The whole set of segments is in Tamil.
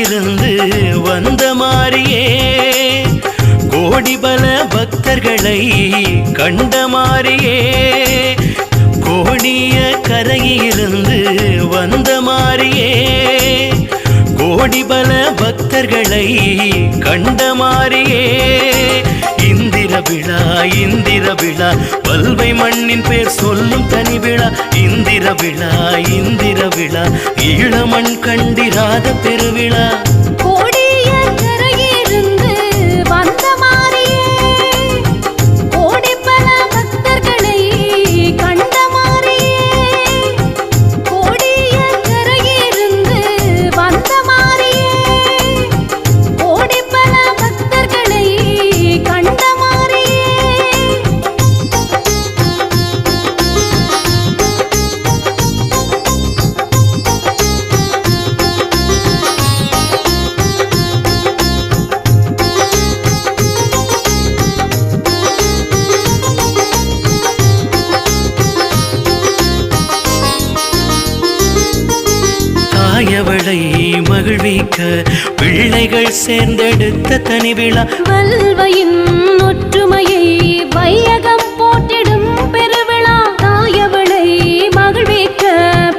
இருந்து வந்த மாறியே. கோடி பல பக்தர்களை கண்ட மாறியே. கோடிய கரையிலிருந்து வந்த மாறியே. கோடிபல பக்தர்களை கண்ட மாறியே. இந்திர விழா இந்திர விழா வல்வை மண்ணின் பேர் சொல்லும் தனி விழா. இந்திர விழா இந்திர விழா ஈழமண் கண்டிராத பெருவிழா. தாயவளை மகிழ்விக்க பிள்ளைகள் சேர்ந்தெடுத்த தனி விழா வல்வையின் ஒற்றுமையை வையகம் போற்றிடும் பெருவிழா. தாயவளை மகிழ்விக்க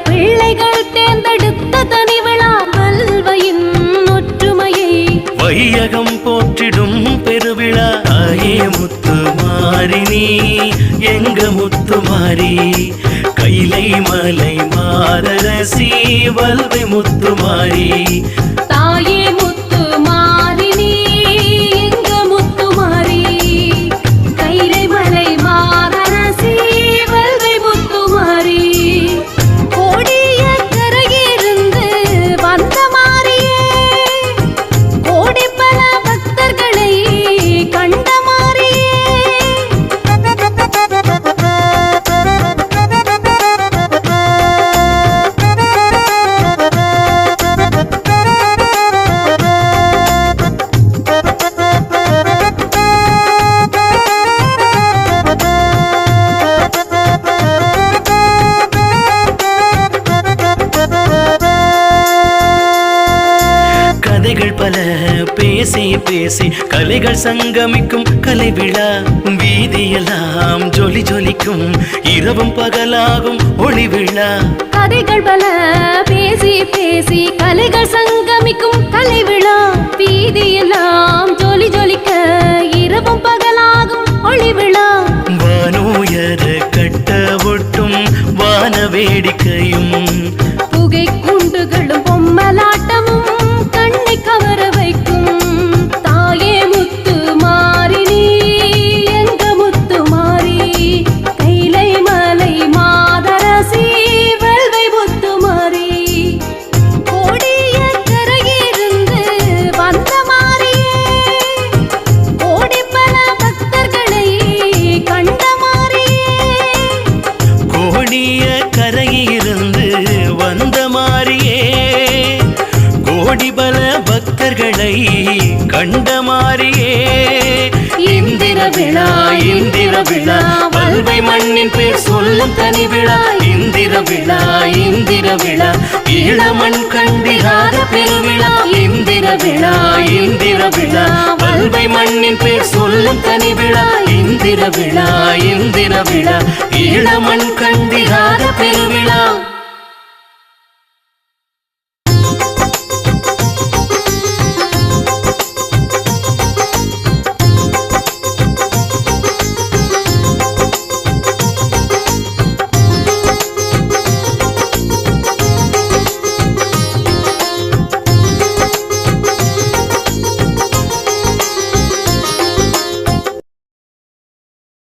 பிள்ளைகள் தேர்ந்தெடுத்த தனி விழா வல்வையின் ஒற்றுமையை வையகம் போற்றிடும் பெருவிழா. தாயே முத்து மாறினி எங்க முத்து மாறி? கைலை மலை மாதரசி வல்வி முத்துமாரி. தாயே பேசி பேசி கலைகள் சங்கமிக்கும் கலை விழா வீதியெல்லாம் ஜொலி ஜொலிக்கும் இரவும் பகலாகும் ஒளி விழா கதைகள் பல பேசி பேசி கலைகள் சங்கமிக்கும் கலை விழா வீதியெல்லாம் ஜொலி ஜொலிக்க இரவும் பகலாகும் ஒளி விழா வானோயர கட்ட ஒட்டும் வான வேடிக்கையும் புகை குண்டுகளும் கோடிபல பக்தர்களை கண்ட மாறியே. இந்திர விழா இந்திர விழா வல்வை மண்ணின் பேர் சொல்லும் தனி விழா. இந்திர விழா இந்திர விழா ஈழமண் கண்டிராத பெருவிழா. இந்திர விழா இந்திர விழா வல்வை மண்ணின் பேர் சொல்லும் தனி விழா. இந்திர விழா இந்திர விழா ஈழமண் கண்டிராத பெருவிழா.